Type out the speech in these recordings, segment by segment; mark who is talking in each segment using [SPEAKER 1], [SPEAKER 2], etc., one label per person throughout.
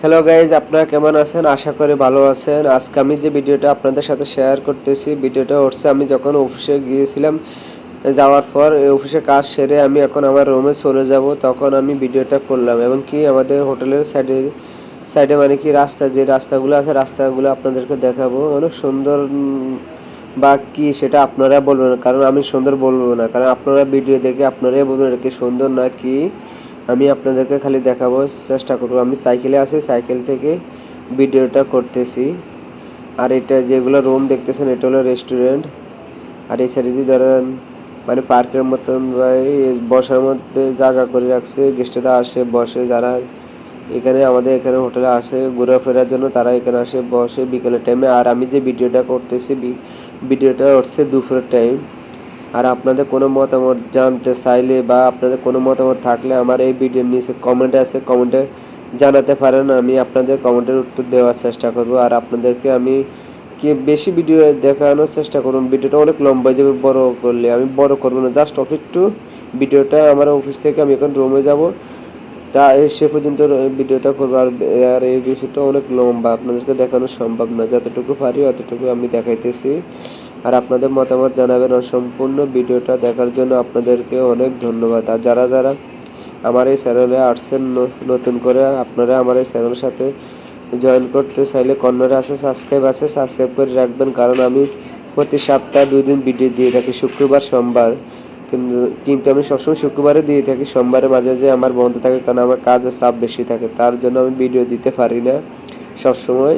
[SPEAKER 1] Hello guys আপনারা কেমন আছেন? আশা করি ভালো আছেন। আজকে আমি যে ভিডিওটা আপনাদের সাথে শেয়ার করতেছি, ভিডিওটা হচ্ছে আমি যখন অফিসে গিয়েছিলাম, যাওয়ার পর অফিসে কাজ সেরে আমি এখন আমার রুমে চলে যাব। তখন আমি ভিডিওটা করলাম এবং কি আমাদের হোটেলের সাইডে সাইডে মানে কি রাস্তা, যে রাস্তাগুলো আছে, রাস্তাগুলো আপনাদেরকে দেখাবো। অনেক সুন্দর বা কি সেটা আপনারা বলবেন কারণ আমি সুন্দর বলব না। কারণ আপনারা ভিডিও দেখে আপনারাই বলবেন এটা কি সুন্দর না কি। আমি আপনাদেরকে খালি দেখাবো, চেষ্টা করব। আমি সাইকেলে আছি, সাইকেল থেকে ভিডিওটা করতেছি। আর এটা যেগুলো রুম দেখতেছেন, এটা হলো রেস্টুরেন্ট আর এই সাইডে ধরেন মানে পার্কের মতন এই বসার মধ্যে জায়গা করে রাখছে গেস্টরা আসে, বসে, যারা এখানে, আমাদের এখানে হোটেলে আসে, ঘোরাফেরার জন্য তারা এখানে আসে, বসে, বিকেলের টাইমে আর আমি যে ভিডিওটা করতেছি ভিডিওটা হচ্ছে দুপুরের টাইম আর আপনাদের কোনো মতামত জানতে চাইলে বা আপনাদের কোনো মতামত থাকলে আমার এই ভিডিওর নিচে কমেন্ট আছে কমেন্টে জানাতে পারেন। আমি আপনাদের কমেন্টের উত্তর দেওয়ার চেষ্টা করব। আর আপনাদেরকে আমি কি বেশি ভিডিও দেখানোর চেষ্টা করুন ভিডিওটা অনেক লম্বা যাবে, বড় করলে আমি বড় করব না। জাস্ট একটু ভিডিওটা আমার অফিস থেকে আমি এখন রুমে যাব। তা সে পর্যন্ত ভিডিওটা করব। আর আর এই রিসিপ্টটা অনেক লম্বা। আপনাদেরকে দেখানো সম্ভব না। যতটুকু পারি অতটুকু আমি দেখাইতেছি। আর আপনাদের মতামত জানাবেন আর সম্পূর্ণ ভিডিওটা দেখার জন্য আপনাদেরকে অনেক ধন্যবাদ। আর যারা যারা আমার এই চ্যানেলে আসছেন নতুন করে আপনারা আমার এই চ্যানেলের সাথে জয়েন করতে চাইলে কর্নারে আছে, সাবস্ক্রাইব আছে, সাবস্ক্রাইব করে রাখবেন কারণ আমি প্রতি সপ্তাহে দুই দিন ভিডিও দিয়ে থাকি, শুক্রবার, সোমবার। কিন্তু কিন্তু আমি সবসময় শুক্রবারে দিয়ে থাকি সোমবারে মাঝে মাঝে আমার বন্ধ থাকে কারণ আমার কাজের চাপ বেশি থাকে, তার জন্য আমি ভিডিও দিতে পারি না সবসময়।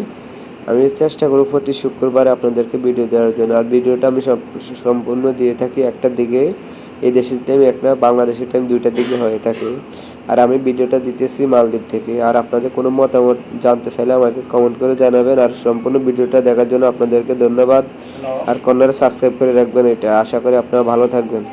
[SPEAKER 1] আমি চেষ্টা করব প্রতি শুক্রবারে আপনাদেরকে ভিডিও দেওয়ার জন্য। আর ভিডিওটা আমি সব সম্পূর্ণ দিয়ে থাকি একটা দিকে, এই দেশের টাইম একটা বাংলাদেশের টাইম দুইটা দিকে হয়ে থাকে। আর আমি ভিডিওটা দিতেছি মালদ্বীপ থেকে। আর আপনাদের কোনো মতামত জানতে চাইলে আমাকে কমেন্ট করে জানাবেন। আর সম্পূর্ণ ভিডিওটা দেখার জন্য আপনাদেরকে ধন্যবাদ। আর কর্নারে সাবস্ক্রাইব করে রাখবেন এটা। আশা করি আপনারা ভালো থাকবেন।